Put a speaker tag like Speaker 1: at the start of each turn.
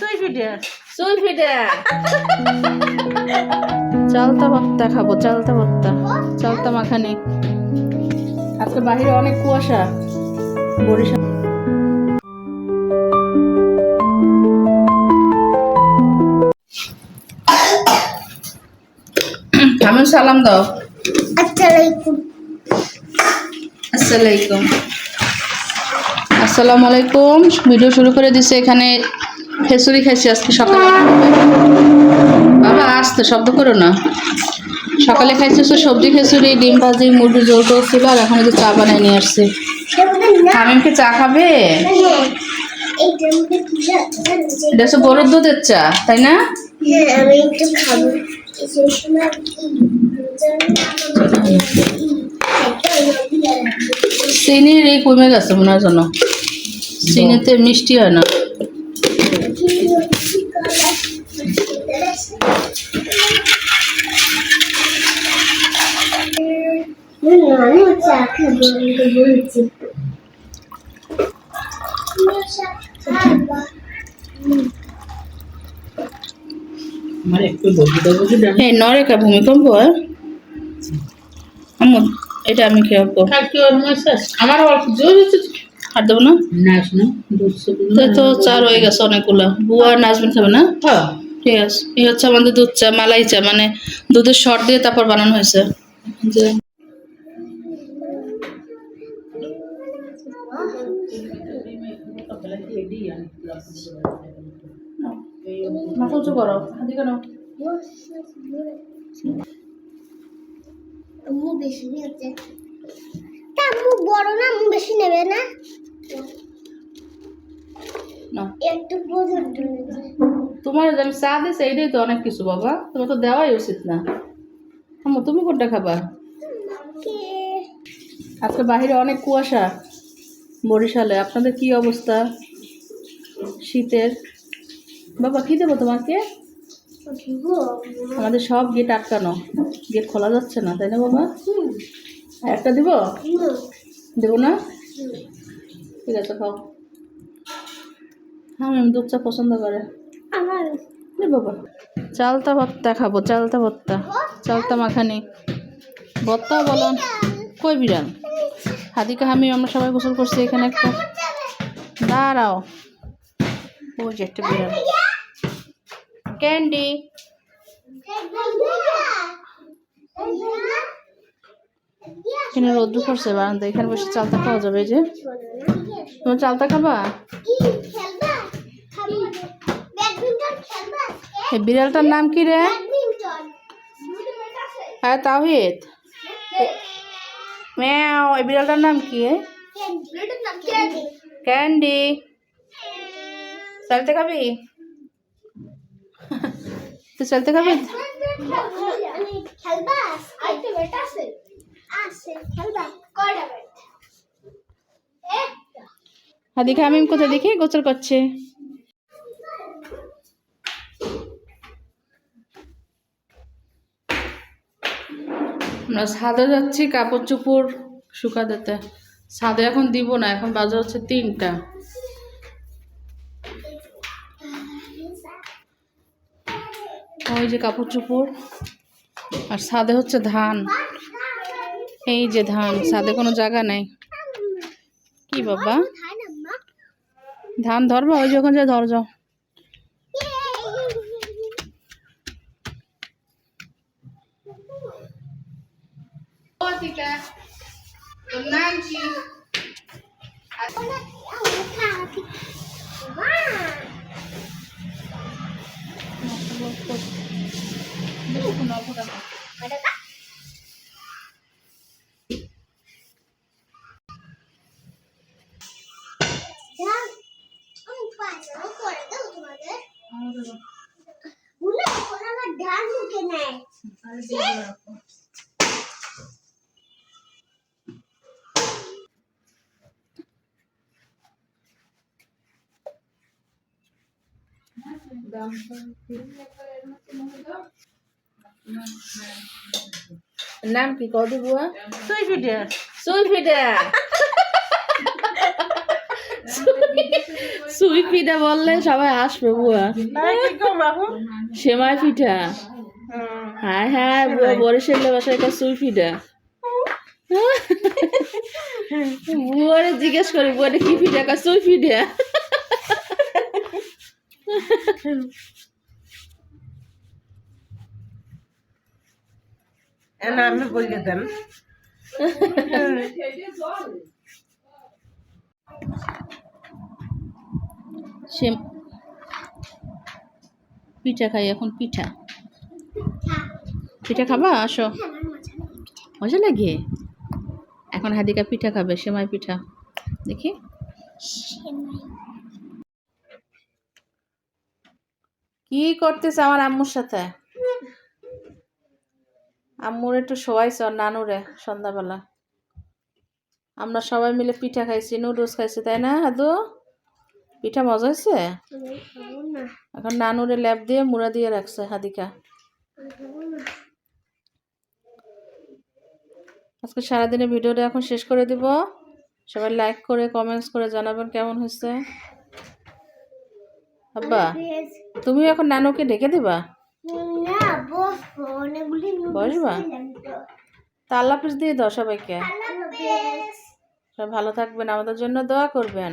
Speaker 1: চালতা ভর্তা খাব চালতা ভর্তা। চালতা মাখানি। আজকে বাহিরে অনেক কুয়াশা। বরিশাল। কেমন সালাম দাও।
Speaker 2: আসসালামাইকুম
Speaker 1: আসসালামাইকুম আসসালামু আলাইকুম ভিডিও শুরু করে দিছে এখানে। খেসুরি খাইছি আজকে সকালে। বাবা, আসতে, শব্দ করো না। সকালে খাইছি হচ্ছে সবজি খেসুরি, ডিম ভাজি মুরগি জোর ছিল, আর এখন যে চা বানিয়ে নিয়ে আসছে। হামিমকে চা খাবে? হচ্ছে গরুর দুধের চা, তাই না?
Speaker 2: একটু
Speaker 1: চিনির এই কমে গেছে মনে হয় জানো চিনিতে মিষ্টি হয় না।
Speaker 2: চা খাব আমাকে বলছি
Speaker 3: আমার কি জানো?
Speaker 1: এই নরেকা ভূমিকম্প হয়? এটা আমি খেয়ে
Speaker 3: কালকে আমার অল্প জোর
Speaker 1: আর দেবো না?
Speaker 3: না শোনো দুধশো
Speaker 1: তো তো চা রয়ে গেছে অনেকগুলো। বুয়া নাজমিন খাবে না?
Speaker 3: হ্যাঁ।
Speaker 1: ঠিক আছে। এই হচ্ছে আমাদের দুধ চা মালাই চা মানে দুধের শর্ট দিয়ে তারপর বানানো হয়েছে। যে
Speaker 2: না বেশি নেবে না
Speaker 1: তোমার আমি চা দিয়েছি এইটাই তো অনেক কিছু বাবা তোমার তো দেওয়াই উচিত না আম্মু তুমি কোনটা খাবা আজকে বাইরে অনেক কুয়াশা বরিশালে আপনাদের কি অবস্থা? শীতের? বাবা কি দেবো তোমাকে? আমাদের সব গেট আটকানো। গেট খোলা যাচ্ছে না তাই না বাবা? একটা দিব? দেবো না? ঠিক আছে খাও। হ্যাঁ ম্যাম দুধ চা পছন্দ করে। বাবা। চালতা ভর্তা খাব চালতা ভর্তা। চালতা মাখানি। ভর্তা বলেন কই বিড়াল? হাদিকা আমি আমরা সবাই গোসল করছি এখানে একটা দাঁড়াও। ওই যে একটা বিড়াল। ক্যান্ডি। এখানে রোদ্দু করছে বারান্দা এখানে বসে চালতা খাওয়া যাবে যে। তোমার চালতা খাবা? বিড়ালটার নাম কি রে? হ্যাঁ তাওহিদ। ম্যাও, এই বিড়ালটার নাম কি ক্যান্ডি। চলতে খাবি? তুই চলতে খাবি? দেখে আমি কোথায় দেখি? গোসল করছে। আমরা ছাদে যাচ্ছি কাপড় চোপড় শুকা দিতে ছাদে এখন দিব না, এখন বাজে হচ্ছে তিনটা। ওই যে কাপড় চোপড়, আর ছাদে হচ্ছে ধান। এই যে ধান, ছাদে কোনো জায়গা নেই। কি বাবা? ধান ধরবা, ওই যখন যা ধর যাও। তোর নাম কি
Speaker 2: ডান মুখে নেয়
Speaker 1: নাম কি? কদি বুয়া। সুই সুই সুই পিঠা বললে সবাই আসবে বুয়া। সেমাই পিঠা হ্যাঁ হ্যাঁ বুয়া বরিশালের বাসায় একটা সুই পিঠা বুয়ারে জিজ্ঞেস করি বুয়ারে কি পিঠা কা সুই পিঠা
Speaker 3: না আমি বলে দেন।
Speaker 1: সে পিঠা খাই এখন পিঠা। পিঠা খাবা? আসো। মজা লাগে? এখন হাদিকা পিঠা খাবে সেমাই পিঠা। দেখি। কি করতেছে আমার আম্মুর সাথে? আম্মুর একটু শোয়াইছে নানুরে সন্ধ্যাবেলা। আমরা সবাই মিলে পিঠা খাইছি, নুডলস খাইছি, তাই না হাদু পিঠা মজা হয়েছে? এখন নানুরে ল্যাব দিয়ে মুড়া দিয়ে রাখছে হাদিকা। আজকে সারাদিনের ভিডিওটা এখন শেষ করে দিব। সবাই লাইক করে কমেন্টস করে জানাবেন কেমন হয়েছে? আব্বা তুমি এখন নানুকে ডেকে দিবা?
Speaker 2: বসবো।
Speaker 1: তা। আল্লাহ দিয়ে দাও সবাইকে। সব ভালো থাকবেন আমাদের জন্য দোয়া করবেন।